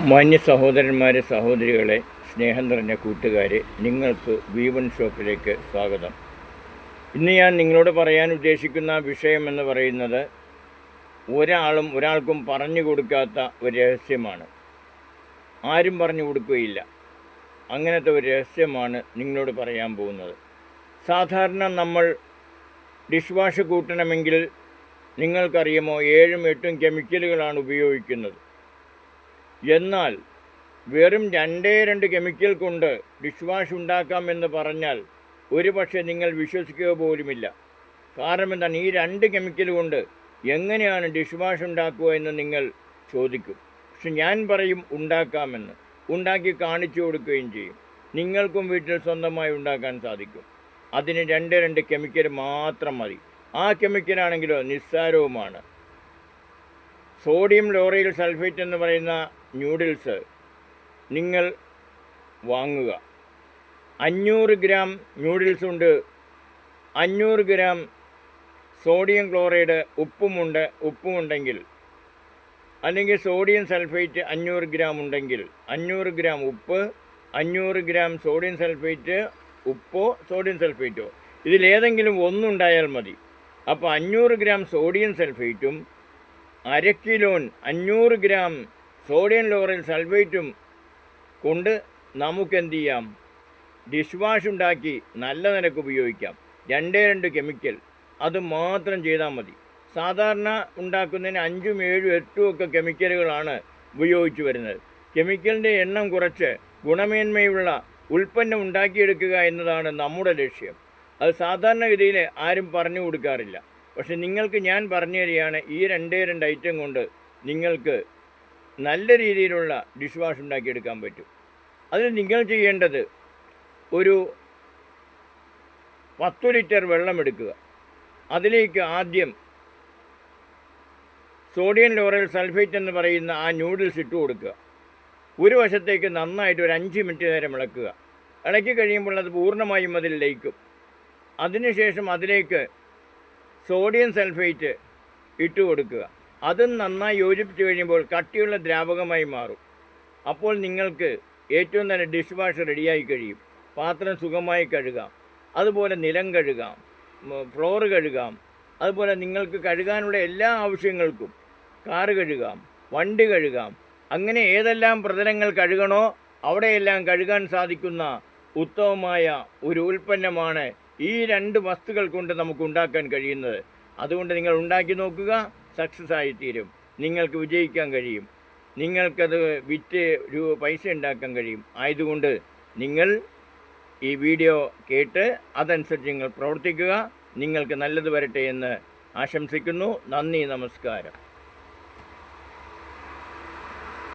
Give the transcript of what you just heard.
മാന്യ സഹോദരന്മാരെ സഹോദരികളെ സ്നേഹം നിറഞ്ഞ കൂട്ടുകാരെ നിങ്ങൾക്ക് വി വൺ ഷോപ്പിലേക്ക് സ്വാഗതം. ഇന്ന് ഞാൻ നിങ്ങളോട് പറയാൻ ഉദ്ദേശിക്കുന്ന വിഷയം എന്ന് പറയുന്നത് ഒരാളും ഒരാൾക്കും പറഞ്ഞു കൊടുക്കാത്ത ഒരു രഹസ്യമാണ്. ആരും പറഞ്ഞു കൊടുക്കുകയില്ല. അങ്ങനത്തെ ഒരു രഹസ്യമാണ് നിങ്ങളോട് പറയാൻ പോകുന്നത്. സാധാരണ നമ്മൾ ഡിഷ് വാഷ് കൂട്ടണമെങ്കിൽ നിങ്ങൾക്കറിയാമോ ഏഴും എട്ടും കെമിക്കലുകളാണ് ഉപയോഗിക്കുന്നത്. എന്നാൽ വെറും രണ്ടേ രണ്ട് കെമിക്കൽ കൊണ്ട് ഡിഷ് വാഷ് ഉണ്ടാക്കാമെന്ന് പറഞ്ഞാൽ ഒരു പക്ഷേ നിങ്ങൾ വിശ്വസിക്കുക പോലുമില്ല. കാരണം എന്താണ്? ഈ രണ്ട് കെമിക്കൽ കൊണ്ട് എങ്ങനെയാണ് ഡിഷ് വാഷ് ഉണ്ടാക്കുക എന്ന് നിങ്ങൾ ചോദിക്കും. പക്ഷെ ഞാൻ പറയും ഉണ്ടാക്കാമെന്ന്. ഉണ്ടാക്കി കാണിച്ചു കൊടുക്കുകയും ചെയ്യും. നിങ്ങൾക്കും വീട്ടിൽ സ്വന്തമായി ഉണ്ടാക്കാൻ സാധിക്കും. അതിന് രണ്ട് രണ്ട് കെമിക്കൽ മാത്രം മതി. ആ കെമിക്കലാണെങ്കിലോ നിസ്സാരവുമാണ്. സോഡിയം ലോറയിൽ സൾഫേറ്റ് എന്ന് പറയുന്ന ന്യൂഡിൽസ് നിങ്ങൾ വാങ്ങുക. അഞ്ഞൂറ് ഗ്രാം ന്യൂഡിൽസ് ഉണ്ട്. അഞ്ഞൂറ് ഗ്രാം സോഡിയം ക്ലോറൈഡ് ഉപ്പുമുണ്ട് ഉപ്പുമുണ്ടെങ്കിൽ അല്ലെങ്കിൽ സോഡിയം സൾഫേറ്റ് അഞ്ഞൂറ് ഗ്രാം ഉണ്ടെങ്കിൽ അഞ്ഞൂറ് ഗ്രാം ഉപ്പ് അഞ്ഞൂറ് ഗ്രാം സോഡിയം സൾഫേറ്റ് ഉപ്പോ സോഡിയം സൾഫേറ്റോ ഇതിലേതെങ്കിലും ഒന്നുണ്ടായാൽ മതി. അപ്പോൾ അഞ്ഞൂറ് ഗ്രാം സോഡിയം സൾഫേറ്റും അര കിലോൻ അഞ്ഞൂറ് ഗ്രാം സോഡിയം ലോറിൽ സൾഫേറ്റും കൊണ്ട് നമുക്കെന്ത് ചെയ്യാം ഡിഷ് വാഷ് ഉണ്ടാക്കി നല്ല നിരക്ക് ഉപയോഗിക്കാം. രണ്ടേ രണ്ട് കെമിക്കൽ. അത് മാത്രം ചെയ്താൽ മതി. സാധാരണ ഉണ്ടാക്കുന്നതിന് അഞ്ചും ഏഴും എട്ടും ഒക്കെ കെമിക്കലുകളാണ് ഉപയോഗിച്ച് വരുന്നത്. കെമിക്കലിന്റെ എണ്ണം കുറച്ച് ഗുണമേന്മയുള്ള ഉൽപ്പന്നം ഉണ്ടാക്കിയെടുക്കുക എന്നതാണ് നമ്മുടെ ലക്ഷ്യം. അത് സാധാരണഗതിയിൽ ആരും പറഞ്ഞു കൊടുക്കാറില്ല. പക്ഷെ നിങ്ങൾക്ക് ഞാൻ പറഞ്ഞു തരികയാണ് ഈ രണ്ടേ രണ്ട് ഐറ്റം കൊണ്ട് നിങ്ങൾക്ക് നല്ല രീതിയിലുള്ള ഡിഷ് വാഷ് ഉണ്ടാക്കിയെടുക്കാൻ പറ്റും. അതിന് നിങ്ങൾ ചെയ്യേണ്ടത് ഒരു പത്തു ലിറ്റർ വെള്ളം എടുക്കുക. അതിലേക്ക് ആദ്യം സോഡിയം ലോറൽ സൾഫേറ്റ് എന്ന് പറയുന്ന ആ ന്യൂഡിൽസ് ഇട്ട് കൊടുക്കുക. ഒരു വശത്തേക്ക് നന്നായിട്ട് ഒരു അഞ്ച് മിനിറ്റ് നേരം ഇളക്കുക. ഇളക്കി കഴിയുമ്പോൾ അത് പൂർണമായും അതിൽ ലയിക്കും. അതിനുശേഷം അതിലേക്ക് സോഡിയം സൾഫേറ്റ് ഇട്ട് കൊടുക്കുക. അതും നന്നായി യോജിപ്പിച്ച് കഴിയുമ്പോൾ കട്ടിയുള്ള ദ്രാവകമായി മാറും. അപ്പോൾ നിങ്ങൾക്ക് ഏറ്റവും നല്ല ഡിഷ് വാഷ് റെഡിയായി കഴിയും. പാത്രം സുഖമായി കഴുകാം. അതുപോലെ നിലം കഴുകാം. ഫ്ലോർ കഴുകാം. അതുപോലെ നിങ്ങൾക്ക് കഴുകാനുള്ള എല്ലാ ആവശ്യങ്ങൾക്കും കാറ് കഴുകാം വണ്ടി കഴുകാം. അങ്ങനെ ഏതെല്ലാം പ്രതലങ്ങൾ കഴുകണോ അവിടെയെല്ലാം കഴുകാൻ സാധിക്കുന്ന ഉത്തമമായ ഒരു ഉൽപ്പന്നമാണ് ഈ രണ്ട് വസ്തുക്കൾ കൊണ്ട് നമുക്ക് ഉണ്ടാക്കാൻ കഴിയുന്നത്. അതുകൊണ്ട് നിങ്ങൾ ഉണ്ടാക്കി നോക്കുക. സക്സസ് ആയി തീരും നിങ്ങൾക്ക് വിജയിക്കാൻ കഴിയും. നിങ്ങൾക്കത് വിറ്റ് രൂപ പൈസ ഉണ്ടാക്കാൻ കഴിയും. ആയതുകൊണ്ട് നിങ്ങൾ ഈ വീഡിയോ കേട്ട് അതനുസരിച്ച് നിങ്ങൾ പ്രവർത്തിക്കുക. നിങ്ങൾക്ക് നല്ലത് വരട്ടെ എന്ന് ആശംസിക്കുന്നു. നന്ദി നമസ്കാരം.